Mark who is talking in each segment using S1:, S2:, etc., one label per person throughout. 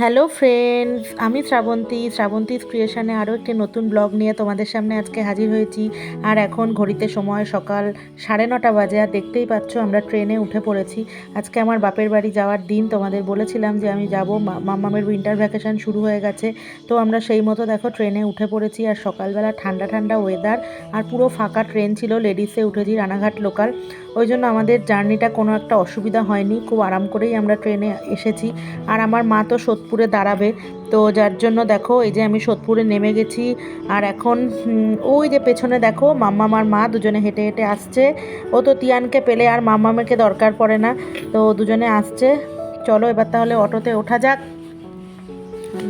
S1: Hello friends আমি শ্রাবন্তী শ্রাবন্তীস ক্রিয়েশনে আরও একটি নতুন ব্লগ নিয়ে তোমাদের সামনে আজকে হাজির হয়েছি। আর এখন ঘড়িতে সময় সকাল সাড়ে নটা বাজে, আর দেখতেই পাচ্ছ আমরা ট্রেনে উঠে পড়েছি। আজকে আমার বাপের বাড়ি যাওয়ার দিন, তোমাদের বলেছিলাম যে আমি যাব মাম্মামের উইন্টার ভ্যাকেশন শুরু হয়ে গেছে। তো আমরা সেই মতো দেখো ট্রেনে উঠে পড়েছি, আর সকালবেলা ঠান্ডা ঠান্ডা ওয়েদার আর পুরো ফাঁকা ট্রেন ছিল লেডিসে উঠেছি, রানাঘাট লোকাল ওই জন্য আমাদের জার্নিটা কোনো একটা অসুবিধা হয়নি। খুব আরাম করেই আমরা ট্রেনে এসেছি। আর আমার মা তো সোদপুরে দাঁড়াবে। তো যার জন্য দেখো, এই যে আমি সোদপুরে নেমে গেছি। আর এখন ওই যে পেছনে দেখো মাম্মাম আর মা দুজনে হেঁটে হেঁটে আসছে। ও তো তিয়ানকে পেলে আর মাম্মামেকে দরকার পড়ে না। তো দুজনে আসছে। চলো এবার তাহলে অটোতে ওঠা যাক।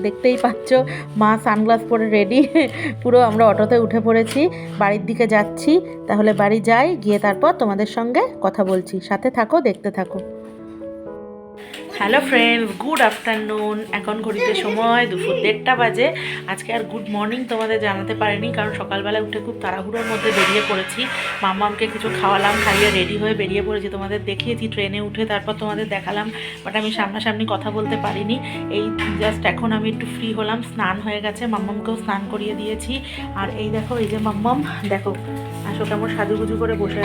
S1: দেখতেই পাচ্ছ, মা সানগ্লাস পরে রেডি পুরো আমরা অটোতে উঠে পড়েছি, বাড়ির দিকে যাচ্ছি, তাহলে বাড়ি যাই, গিয়ে তারপর তোমাদের সঙ্গে কথা বলছি। সাথে থাকো, দেখতে থাকো। হ্যালো ফ্রেন্ডস গুড আফটারনুন এখন ঘড়িতে সময় দুপুর দেড়টা বাজে। আজকে আর গুড মর্নিং তোমাদের জানাতে পারিনি, কারণ সকালবেলা উঠে খুব তাড়াহুড়োর মধ্যে বেরিয়ে পড়েছি। মাম্মামকে কিছু খাওয়ালাম, খাইয়ে রেডি হয়ে বেরিয়ে পড়েছি। তোমাদের দেখিয়েছি ট্রেনে উঠে তারপর তোমাদের দেখালাম বাট আমি সামনাসামনি কথা বলতে পারিনি। এই জাস্ট এখন আমি একটু ফ্রি হলাম, স্নান হয়ে গেছে। মাম্মামকেও স্নান করিয়ে দিয়েছি। আর এই দেখো, এই যে মাম্মাম, দেখো আসো কেমন সাজুগুজু করে বসে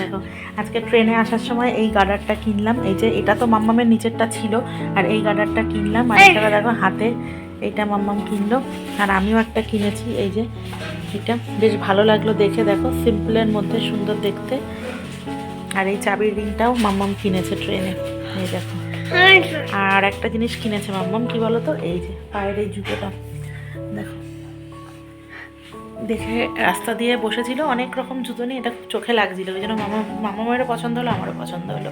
S1: দেখো আজকে ট্রেনে আসার সময় এই গার্ডারটা কিনলাম। এই যে এটা তো মাম্মামের নিচেরটা ছিল আর এই গার্ডারটা কিনলাম। আর এটা দেখো হাতে এইটা মাম্মাম কিনলো। আর আমিও একটা কিনেছি এই যে এটা বেশ ভালো লাগল দেখে। দেখো সিম্পলের মধ্যে সুন্দর দেখতে। আর এই চাবির রিংটাও মাম্মাম কিনেছে ট্রেনে এই দেখো। আর একটা জিনিস কিনেছে মাম্মাম কি বলো তো এই যে পায়ের এই জুতোটা। দেখো দেখে রাস্তা দিয়ে বসেছিল, অনেক রকম জুতো নিয়ে এটা চোখে লাগছিল। ওই জন্য মামা মামা মায়েরও পছন্দ হলো, আমারও পছন্দ হলো।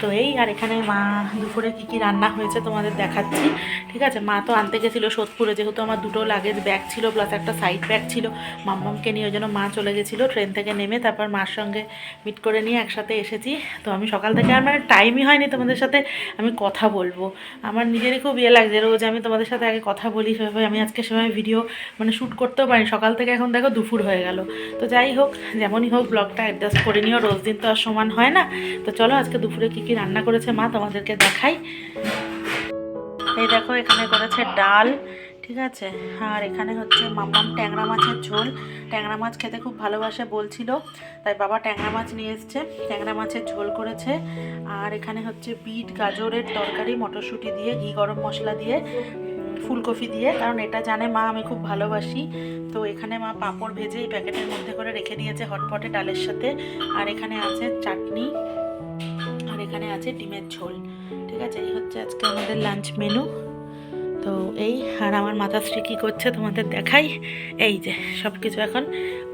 S1: তো এই আর এখানে মা দুপুরে কী কী রান্না হয়েছে তোমাদের দেখাচ্ছি, ঠিক আছে? মা তো আনতে গেছিল সোদপুরে, যেহেতু আমার দুটো লাগেজ ব্যাগ ছিল প্লাস একটা সাইড ব্যাগ ছিল। মাম্মামকে নিয়ে ওই জন্য মা চলে গেছিল ট্রেন থেকে নেমে, তারপর মার সঙ্গে মিট করে নিয়ে একসাথে এসেছি। তো আমি সকাল থেকে আর মানে টাইমই হয়নি তোমাদের সাথে আমি কথা বলব। আমার নিজেরই খুব ইয়ে লাগছে, রোজ আমি তোমাদের সাথে আগে কথা বলি, সেভাবে আমি আজকে সেভাবে ভিডিও মানে শ্যুট করতেও পারি সকাল থেকে এখন দেখো দুপুর হয়ে গেল। তো যাই হোক, যেমনই হোক ব্লগটা অ্যাডজাস্ট করে নিও, রোজ দিন তো আর সমান হয় না। তো চলো আজকে দুপুরে কী কী রান্না করেছে মা, তোমাদেরকে দেখাই। এই দেখো, এখানে করেছে ডাল, ঠিক আছে? আর এখানে হচ্ছে মাম্মাম ট্যাংরা মাছের ঝোল। ট্যাংরা মাছ খেতে খুব ভালোবাসে বলছিল, তাই বাবা ট্যাংরা মাছ নিয়ে এসছে। ট্যাংরা মাছের ঝোল করেছে। আর এখানে হচ্ছে বিট, গাজরের তরকারি, মটরশুঁটি দিয়ে, ঘি, গরম মশলা দিয়ে। ফুলকপি দিয়ে, কারণ এটা জানে মা, আমি খুব ভালোবাসি। তো এখানে মা পাঁপড় ভেজে এই প্যাকেটের মধ্যে করে রেখে দিয়েছে হটপটে ডালের সাথে। আর এখানে আছে চাটনি, আর এখানে আছে ডিমের ঝোল। ঠিক আছে, এই হচ্ছে আজকে আমাদের লাঞ্চ মেনু তো এই, আর আমার মাতাশ্রী কী করছে তোমাদের দেখাই? এই যে সব কিছু এখন।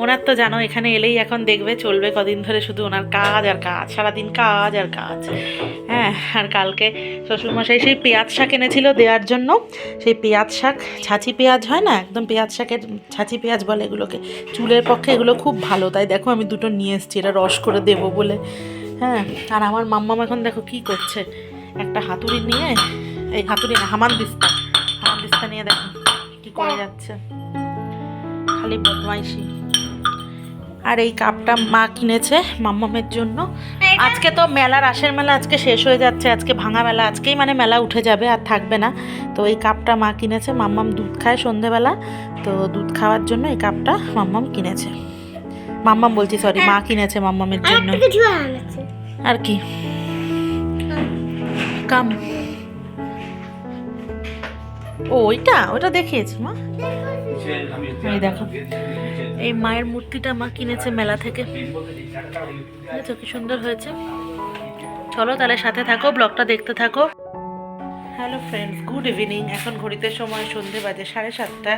S1: ওনার তো জানো, এখানে এলেই এখন দেখবে, চলবে কদিন ধরে শুধু ওনার কাজ আর কাজ, সারাদিন কাজ আর কাজ। হ্যাঁ আর কালকে শ্বশুরমশাই সেই পেঁয়াজ শাক এনেছিল দেওয়ার জন্য। সেই পেঁয়াজ শাক, ছাঁচি পেঁয়াজ হয় না? একদম পেঁয়াজ শাকের ছাঁচি পেঁয়াজ বলে এগুলোকে। চুলের পক্ষে এগুলো খুব ভালো। তাই দেখো, আমি দুটো নিয়ে এসেছি, এটা রস করে দেবো বলে। হ্যাঁ আর আমার মাম্মাম এখন দেখো কি করছে। একটা হাতুড়ি নিয়ে, এই হাতুড়ি হামান দিস্তা। নিয়ে দেখো কি করে যাচ্ছে। খালি বদমাইশি। আর এই কাপটা মা কিনেছে মাম্মামের জন্য। আজকে তো মেলা রাসের মেলা আজকে শেষ হয়ে যাচ্ছে আজকে ভাঙা মেলা। আজকেই মানে মেলা উঠে যাবে আর থাকবে না। তো এই কাপটা মা কিনেছে মাম্মাম দুধ খায় সন্ধেবেলা। তো দুধ খাওয়ার জন্য এই কাপটা মাম্মাম কিনেছে। মাম্মাম বলছি সরি মা কিনেছে মাম্মামের জন্য। আর কি? কাম। ও, ওইটা? ওটা দেখিয়েছি, মা। এই দেখো, এই মায়ের মূর্তিটা মা কিনেছে মেলা থেকে। বুঝেছ কি সুন্দর হয়েছে? চলো তাহলে সাথে থাকো, ব্লগটা দেখতে থাকো। হ্যালো ফ্রেন্ডস গুড ইভিনিং এখন ঘড়িতে সময় সন্ধে বাজে সাড়ে সাতটা।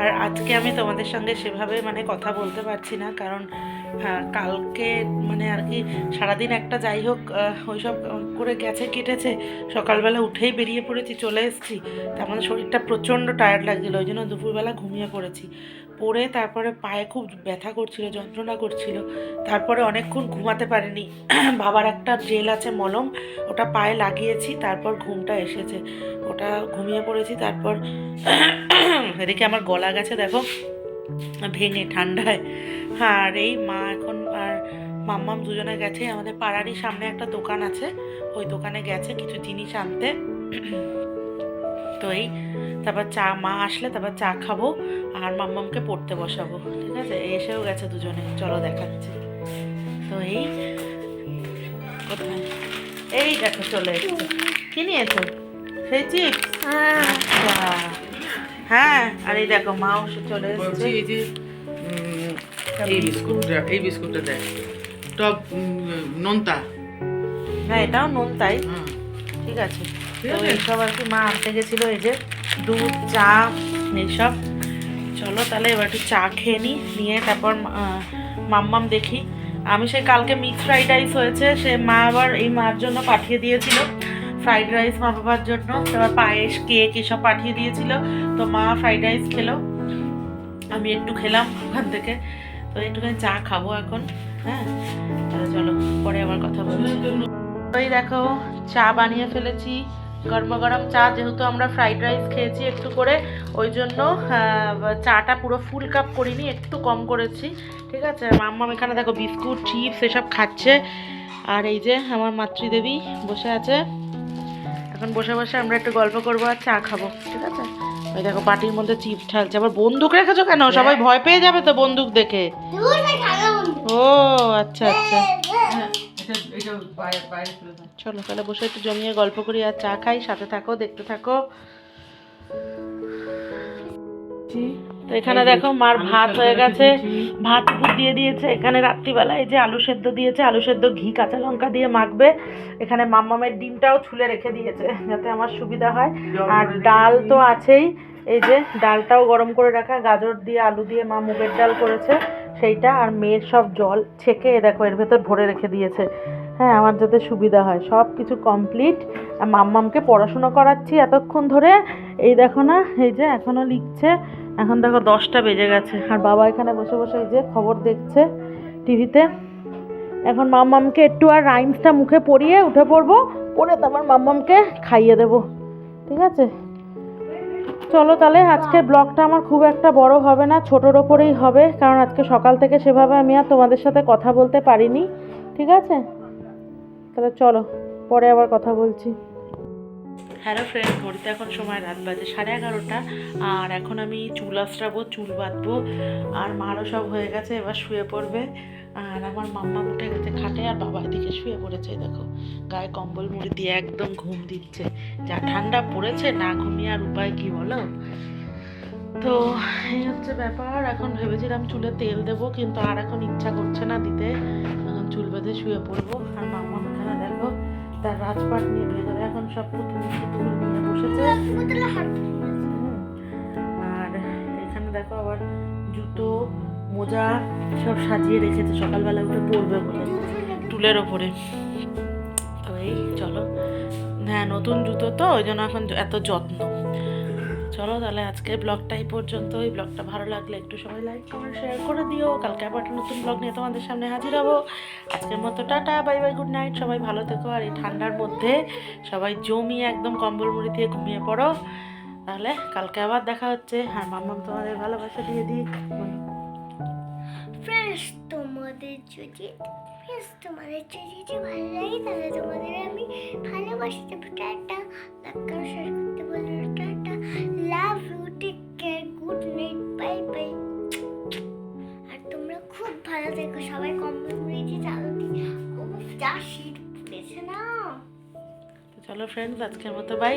S1: আর আজকে আমি তোমাদের সঙ্গে সেভাবে মানে কথা বলতে পারছি না, কারণ কালকে মানে আর কি সারাদিন একটা যাই হোক ওইসব করে গেছে, কেটেছে। সকালবেলা উঠেই বেরিয়ে পড়েছি, চলে এসেছি। তা আমাদের শরীরটা প্রচণ্ড টায়ার্ড লাগছিল, ওই জন্য দুপুরবেলা ঘুমিয়ে পড়েছি। পড়ে তারপরে পায়ে খুব ব্যথা করছিল, যন্ত্রণা করছিল। তারপরে অনেকক্ষণ ঘুমাতে পারিনি। বাবার একটা জেল আছে মলম, ওটা পায়ে লাগিয়েছি, তারপর ঘুমটা এসেছে। ওটা ঘুমিয়ে পড়েছি, তারপর এদিকে আমার গলা গেছে, দেখো। ভেঙে, ঠান্ডায়। আর এই মা এখন মাম্মাম দুজনে গেছে আমাদের পাড়ারই সামনে একটা দোকান আছে। ওই দোকানে গেছে কিছু জিনিস আনতে। তো এই, তারপর চা, মা আসলে তারপর চা খাব আর মাম্মামকে পড়তে বসাবো। ঠিক আছে? এসেও গেছে দুজনে। চলো দেখাচ্ছি। তো এই এই দেখো, চলে এসছে। কি নিয়েছো? সেই চিপস? হ্যাঁ আর এই দেখো, মাও চলে এসছে।
S2: এই বিস্কুটটা এই বিস্কুটটা দেখ। টপ নোনতা।
S1: হ্যাঁ এটাও নুন তাই
S2: হ্যাঁ।
S1: ঠিক আছে। তো। এইসব আর কি মা আনতে গেছিল এই যে দুধ চা এইসব। চলো তাহলে এবার একটু চা খেয়ে নিই নিয়ে তারপর মাম্মাম দেখি। আমি সেই কালকে মিক্স ফ্রাইড রাইস হয়েছে সে মা আবার এই মার জন্য পাঠিয়ে দিয়েছিল ফ্রাইড রাইস মা বাবার জন্য। তারপর পায়েস কেক এসব পাঠিয়ে দিয়েছিল। তো মা ফ্রাইড রাইস খেলো। আমি একটু খেলাম ওখান থেকে। তো একটুখানি চা খাব এখন। হ্যাঁ? তাহলে চলো পরে আবার কথা বলছি। ওই দেখো চা বানিয়ে ফেলেছি গরম গরম চা যেহেতু আমরা ফ্রাইড রাইস খেয়েছি একটু করে ওই জন্য চাটা পুরো ফুল কাপ করিনি একটু কম করেছি ঠিক আছে? মাম্মাম এখানে দেখো বিস্কুট চিপস এসব খাচ্ছে আর এই যে আমার মাতৃদেবী বসে আছে। এখন বসে বসে আমরা একটু গল্প করব আর চা খাব ঠিক আছে? ওই দেখো পাটির মধ্যে চিপস ঢালছে আবার বন্দুক রেখেছো কেন? সবাই ভয় পেয়ে যাবে তো বন্দুক দেখে। ও আচ্ছা আচ্ছা। চলো তাহলে বসে একটু জমিয়ে গল্প করি আর চা খাই সাথে থাকো দেখতে থাকো। তো এখানে দেখো মার ভাত হয়ে গেছে। ভাত দিয়ে দিয়েছে এখানে রাত্রিবেলা এই যে আলু সেদ্ধ দিয়েছে আলু সেদ্ধ ঘি কাঁচা লঙ্কা দিয়ে মাখবে। এখানে মাম্মামের ডিমটাও ছুলে রেখে দিয়েছে যাতে আমার সুবিধা হয়। আর ডাল তো আছেই এই যে ডালটাও গরম করে রাখা গাজর দিয়ে আলু দিয়ে মা মুগের ডাল করেছে। সেইটা আর মেয়ের সব জল ছেঁকে, দেখো, এর ভেতর ভরে রেখে দিয়েছে। হ্যাঁ আমার যাতে সুবিধা হয়। সব কিছু কমপ্লিট মাম্মামকে পড়াশুনো করাচ্ছি এতক্ষণ ধরে। এই দেখো না, এই যে এখনও লিখছে। এখন দেখো দশটা বেজে গেছে। আর বাবা এখানে বসে বসে এই যে খবর দেখছে টিভিতে। এখন মাম্মামকে একটু আর রাইমসটা মুখে পড়িয়ে উঠে পড়ব। পড়ে তারপর মাম্মামকে খাইয়ে দেবো। ঠিক আছে? চলো তাহলে, আজকের ব্লগটা আমার খুব একটা বড় হবে না, ছোটোর ওপরেই হবে, কারণ আজকে সকাল থেকে সেভাবে আমি আর তোমাদের সাথে কথা বলতে পারিনি, ঠিক আছে? তাহলে চলো, পরে আবার কথা বলছি। হ্যালো ফ্রেন্ড ঘড়িতে এখন সময় রাত বাজে সাড়ে এগারোটা। আর এখন আমি চুল আশ্রাবো চুল বাঁধবো, আর মারও সব হয়ে গেছে, এবার শুয়ে পড়বে। আর আমার মাম্মা উঠে গেছে খাটে, আর বাবা এদিকে শুয়ে পড়েছে, দেখো। গায়ে কম্বল মুড়ি দিয়ে একদম ঘুম দিচ্ছে। যা ঠান্ডা পড়েছে, না ঘুমিয়ে আর উপায় কি বলো? তো এই হচ্ছে ব্যাপার, এখন ভেবেছিলাম চুলে তেল দেবো, কিন্তু আর এখন ইচ্ছা করছে না দিতে। এখন চুল বেঁধে শুয়ে পড়ব, আর মাম্মা এখানে দেখো তার রাজপাট নিয়ে ভেতরে এখন সব পুতুল পুতুল নিয়ে বসেছে। আর এখানে দেখো আবার জুতো মোজা সব সাজিয়ে রেখেছে। সকালবেলা উঠে পড়বে বলে। টুলের ওপরে। তো এই চলো। হ্যাঁ নতুন জুতো তো ওই জন্য এখন এত যত্ন। চলো তাহলে আজকের ব্লগটা এই পর্যন্ত। এই ব্লগটা ভালো লাগলে একটু সবাই লাইক কমেন্ট শেয়ার করে দিও। কালকে আবার একটা নতুন ব্লগ নিয়ে তোমাদের সামনে হাজির হব। আজকের মতো tata bye bye good night সবাই ভালো থেকো আর এই ঠান্ডার মধ্যে সবাই জমিয়ে একদম কম্বল মুড়ি দিয়ে ঘুমিয়ে পড়ো। তাহলে কালকে আবার দেখা হচ্ছে। আর মাম্মাম তোমাদের ভালোবাসা দিয়ে দিই।
S3: ফ্রেন্ডস তোমাদের যদি ফ্রেন্ডস তোমাদের যদি ভালো লাগে, তাহলে তোমাদের আমি ভালোবাসি। দেবো টাটা
S1: চলো ফ্রেন্ডস আজকের মতো বাই